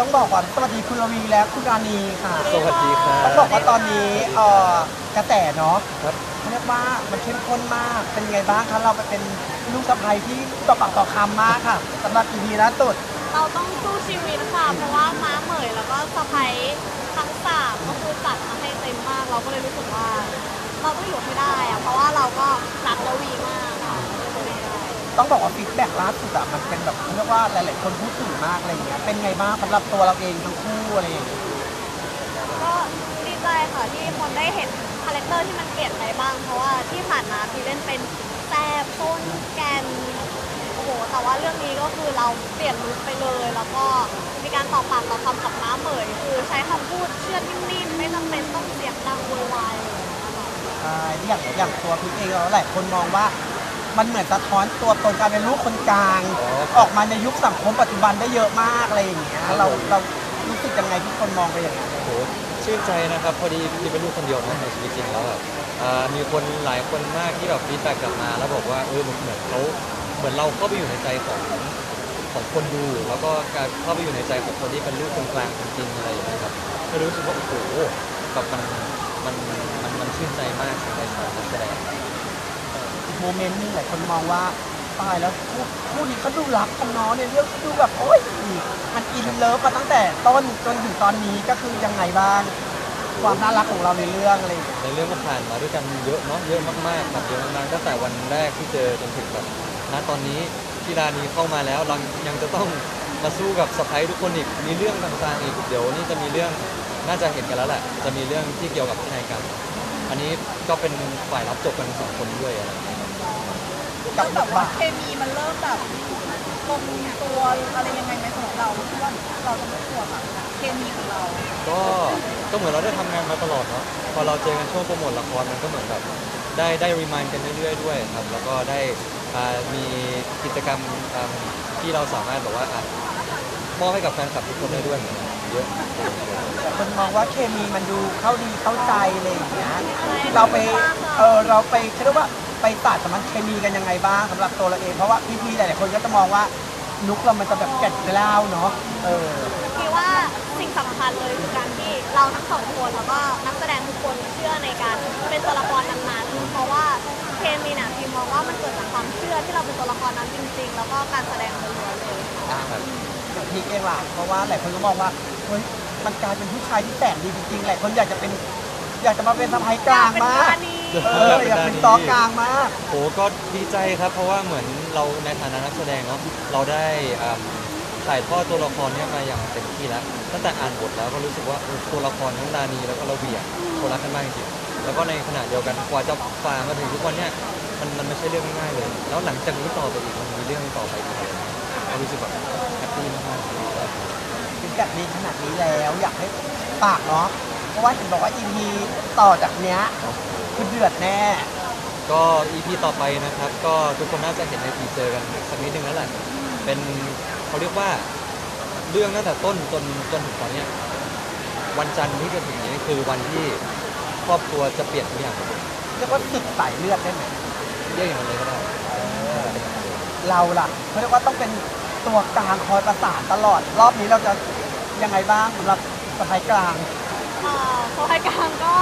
ต้องบอกว่าสวัสดีคุณระวีและคุณรานีค่ะสวัสดีครัต้องบอกว่าตอนนี้เอ่อกระแสเนาะครับ เขาเรียกว่ามันเข้มข้นมากเป็นไงบ้างคะเราไปเป็นลูกสะใภ้ที่ต่อปากต่อคำมากค่ะสำหรับอีพีล่าสุด เราต้องสู้ชีวิตค่ะ เพราะว่าม้าเหมยแล้วก็สะพ้ยทั้งสามก็คือจัดมาให้เต็มมาก เราก็เลยรู้สึกว่า เราต้องอยู่ให้ได้อะเพราะว่าเราก็รักละวีมากค่ะก็เลยอยู่ให้ได้ ต้องบอกว่าฟีดแบ็กล่าสุดอะมันเป็นแบบเขาเรียกว่าหลายๆคนพูดถึงมากอะไรอย่างเงี้ยเป็นไงบ้างสำหรับตัวเราเองทั้งคู่อะไรอย่างเงี้ยก็ดีใจค่ะที่คนได้เห็นคาแรคเตอร์ที่มันเปลี่ยนไปบ้าง เพราะว่าที่ผ่านมาพี่เล่นเป็นแซ่บต้นแกนโอ้โหแต่ว่าเรื่องนี้ก็คือเราเปลี่ยนลุคไปเลย แล้วก็มีการตอบปากต่อคำกับม้าเหมยคือใช้คำพูดเชื่อดนิ่มๆไม่จำเป็นต้องเสียงดังโวยวายเลยนะคะ ใช่อย่างอย่างตัวพีคเองเราหลายคนมองว่า มันเหมือนสะท้อนตัวตนการเป็นลูกคนกลางอ๋อออกมาในยุคสังคมปัจจุบันได้เยอะมากอะไรอย่างเงี้ยเราเรารู้สึกยังไงที่คนมองไปอย่างนั้นโอ้โหชื่นใจนะครับพอดีพี่เป็นลูกคนเดียวนะในชีวิตจริงแล้วแบบอ่ามีคนหลายคนมากที่แบบฟีดแบ็กกลับมา แล้วบอกว่าเออเหมือนเขาเหมือนเราเข้าไปอยู่ในใจของของคนดู แล้วก็การเข้าไปอยู่ในใจของคนที่เป็นลูกคนกลางจริงๆอะไรอย่างเงี้ยครับก็รู้สึกว่าโอ้โหแบบมันมันมันมันชื่นใจมากชื่นใจสำหรับนักแสดงอีก โมเมนต์นึงหลายคนมองว่าตายแล้วคู่คู่นี้เขาดูรักกันเนาะในเรื่องเขาดูแบบโอ๊ยมันอินเลิฟมาตั้งแต่ต้นจนถึงตอนนี้ก็คือยังไงบ้างความน่ารักของเราในเรื่องอะไรอย่างเงี้ยในเรื่องก็ผ่านมาด้วยกันเยอะเนาะเยอะมากๆครับเยอะมากๆตั้งแต่วันแรกที่เจอจนถึงแบบณตอนนี้ที่ร้านนี้เข้ามาแล้วเรายังจะต้องมาสู้กับสไปทุกคนอีกมีเรื่องต่างๆอีกเดี๋ยวนี่จะมีเรื่องน่าจะเห็นกันแล้วแหละจะมีเรื่องที่เกี่ยวกับพินัยกรรมอันนี้ก็เป็นฝ่ายรับจบกันสองคนด้วยอะไรอย่างเงี้ย กับแบบบว่าทเคมีมันเริ่มแบบลงตัวอะไรยังไงไหมสำหรับเราที่ว่าเราจะไม่กลัวค่ะเคมีของเรา ก็ก็เหมือนเราได้ทำงานมาตลอดเนาะพอเราเจอกันช่วงโปรโมทละครมันก็เหมือนแบบได้ได้รีมายกันเรื่อยๆด้วยครับ แล้วก็ได้อ่ามีกิจกรรมอ่าที่เราสามารถแบบว่าอะมอบให้กับแฟนคลับทุกคนได้ด้วยเหมือนกันเยอะ คนมองว่าเคมีมันดูเข้าดีเข้าใจอะไรอย่างเงี้ยเราไปเออเราไปเรียกว่า ไปตัดสมันเคมีกันยังไงบ้างสำหรับตัวเราเองเพราะว่าพี่ๆหลายๆคนก็จะมองว่านุกเรามันจะแบบแก่นกล้าวเนาะเออพี่ว่าสิ่งสำคัญเลยคือการที่เราทั้งสองคนแล้วก็นักแสดงทุกคนเชื่อในการเป็นตัวละครนั้นๆเพราะว่าเคมีเนี่ยพี่มองว่ามันเกิดจากความเชื่อที่เราเป็นตัวละครนั้นจริง ๆ แล้วก็การแสดงล้วนๆเลยครับองพีคเองล่ะเพราะว่าหลายคนก็มองว่าเฮ้ยมันกลายเป็นผู้ชายที่แสนดีจริงๆหลายคนอยากจะเป็น อยากจะมาเป็นสะพ้ายกลางมาก อออยากเป็นตอกลางมากโอ้ก็ดีใจครับ เพราะว่าเหมือนเราในฐานะนักแสดงเนาะเราได้อ่าถ่ายทอดตัวละครเนี้ยมาอย่างเต็มที่แล้วตั้งแต่อ่านบทแล้วก็รู้สึกว่าเออตัวละครทั้งดานีแล้วก็ระเบียบคนรักกันมากจริงๆแล้วก็ในขณะเดียวกันกว่าจะฝ่ามาถึงทุกวันเนี้ยมันมันไม่ใช่เรื่องง่ายๆเลย แล้วหลังจากนี้ต่อไปอีกมันมีเรื่องต่อไปอีกอะไรเงี้ยก็รู้สึกแบบแฮปปี้มากๆถึงแบบนี้ขนาดนี้แล้วอยากให้ฝากเนาะเพราะว่าเห็นบอกว่า EP ต่อจากเนี้ย คือเดือดแน่ ก็ EP ต่อไปนะครับ ก็ทุกคนน่าจะเห็นในทีเซอร์กันสักนิดนึงแล้วแหละ เป็นเขาเรียกว่าเรื่องตั้งแต่ต้นจนจนถึงตอนเนี้ยวันจันทร์ที่จะถึงนี้คือวันที่ครอบครัวจะเปลี่ยนทุกอย่างหมดเลยเรียกว่าสึกสายเลือดได้ไหมเรียกอย่างนั้นเลยก็ได้เราล่ะเขาเรียกว่าต้องเป็นตัวกลางคอยประสานตลอด รอบนี้เราจะยังไงบ้างสำหรับสะพายกลาง เอ่อโค้ชกางก็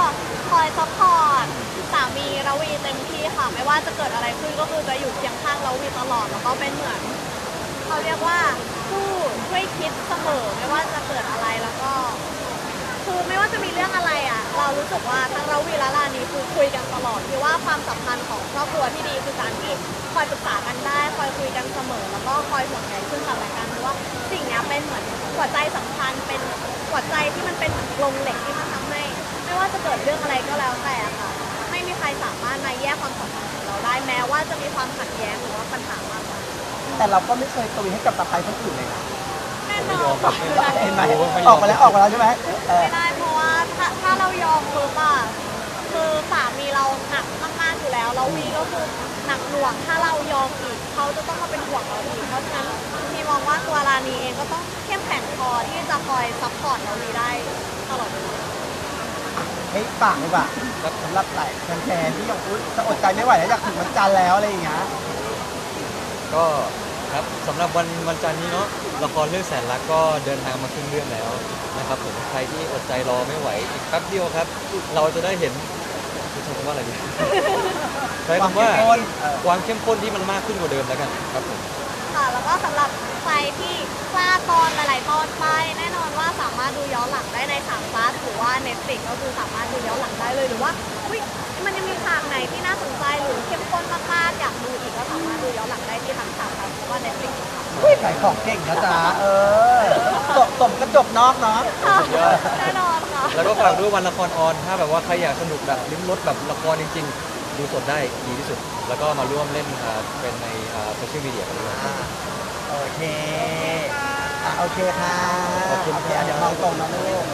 คอยซัพพอร์ตสามีระวีเต็มที่ค่ะ ไม่ว่าจะเกิดอะไรขึ้นก็คือจะอยู่เคียงข้างระวีตลอด แล้วก็เป็นเหมือนเขาเรียกว่าผู้ช่วยคิดเสมอไม่ว่าจะเกิดอะไรแล้วก็ คือไม่ว่าจะมีเรื่องอะไรอะ เรารู้สึกว่าทั้งเราวีและลานีคือคุยกันตลอดที่ว่าความสัมพันธ์ของครอบครัวที่ดีคือการที่คอยปรึกษากันได้คอยคุยกันเสมอ แล้วก็คอยห่วงใยซึ่งกันและกันเพราะว่าสิ่งเนี้ยเป็นเหมือนหัวใจสำคัญเป็น หัวใจที่มันเป็นเหมือนกรงเหล็กที่มันทำให้ ไม่ว่าจะเกิดเรื่องอะไรก็แล้วแต่ค่ะ ไม่มีใครสามารถมาแยกความสัมพันธ์ของเราได้แม้ว่าจะมีความขัดแย้งหรือว่าปัญหามากมายแต่เราก็ไม่เคยตุยให้กับสะพายคนอื่นเลยนะแน่นไม่อยอมนครับไม่ยอมเห็นไหมโอ้ไม่ยออกมาแล้วออกมาแล้วใช่ไหมเออไม่ได้เพราะว่าถ้าถ้าเรายอมปุ๊บอะคือสามีเราหนักมากๆอยู่แล้วแล้ววีก็คือหนักหน่วง ถ้าเรายอมอีกเขาจะต้องมาเป็นห่วงเราอีกเพราะฉะนั้นพี่มองว่าตัว ลานีเองก็ต้องเข้มแข็งพอที่จะคอยซัพพอร์ตเราวีได้ตลอดเวลา ให้ฝากดีกว่าสำหรับหลายแฟนๆที่ยังอุ๊ยจะอดใจไม่ไหวแล้วอยากถึงวันจันทร์แล้วอะไรอย่างเงี้ยก็ครับสำหรับวันวันจันทร์นี้เนาะละครเรื่องแสนรักก็เดินทางมาครึ่งเรื่องแล้วนะครับผมใครที่อดใจรอไม่ไหวอีกแป๊บเดียวครับ เราจะได้เห็นจะใช้คำว่าอะไรดีใช้คำว่าความเข้มข้นเออความเข้มข้นที่มันมากขึ้นกว่าเดิมแล้วกันครับผม ค่ะ แล้วก็สำหรับใครที่พลาดตอนหลายๆตอนไป แน่นอนว่าสามารถดูย้อนหลังได้ใน3 p l u s หรือว่า Netflix ก็คือสามารถดูย้อนหลังได้เลยหรือว่าอุ๊ยมันยังมีฉากไหนที่น่าสนใจหรือเข้มข้นมากๆอยากดูอีกก็สามารถดูย้อนหลังได้ที่ทั้ง3 p l u s หรือว่า Netflix ค่ะอุ้ยขายของเก่งนะจ๊ะเออสมสมกระจกนอกเนาะสุดยอด แน่นอนค่ะ แล้วก็ฝากด้วยวันละครออน ถ้าแบบว่าใครอยากสนุกแบบลิ้มรสแบบละครจริงๆ ดูสดได้ดีที่สุด แล้วก็มาร่วมเล่นอ่าเป็นในโซเชียลมีเดียกันด้วยอ่าโอเคอะโอเคค่ะขอบคุณโอเคอะเดี๋ยวมองตรงนะลูก